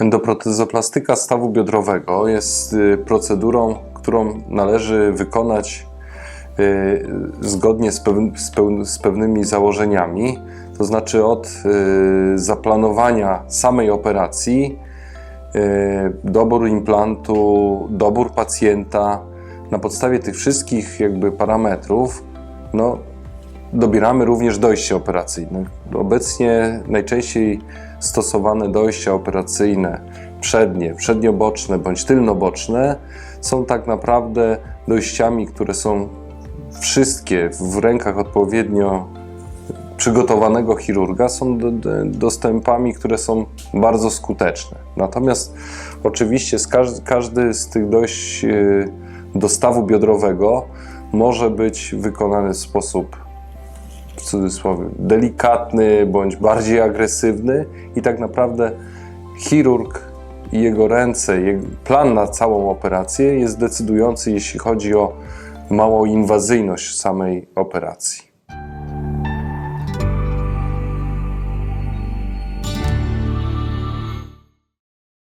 Endoprotezoplastyka stawu biodrowego jest y, procedurą, którą należy wykonać y, zgodnie z, pewnymi założeniami, to znaczy od y, zaplanowania samej operacji, dobór implantu, dobór pacjenta. Na podstawie tych wszystkich jakby parametrów no, dobieramy również dojście operacyjne. Obecnie najczęściej stosowane dojścia operacyjne przednie, przednioboczne bądź tylnoboczne są tak naprawdę dojściami, które są wszystkie w rękach odpowiednio przygotowanego chirurga, są do, do, dostępami, które są bardzo skuteczne. Natomiast oczywiście każdy, z tych dojść yy, dostawu biodrowego może być wykonany w sposób cudzysłowie delikatny bądź bardziej agresywny i tak naprawdę chirurg i jego ręce, jego plan na całą operację jest decydujący, jeśli chodzi o małą inwazyjność samej operacji.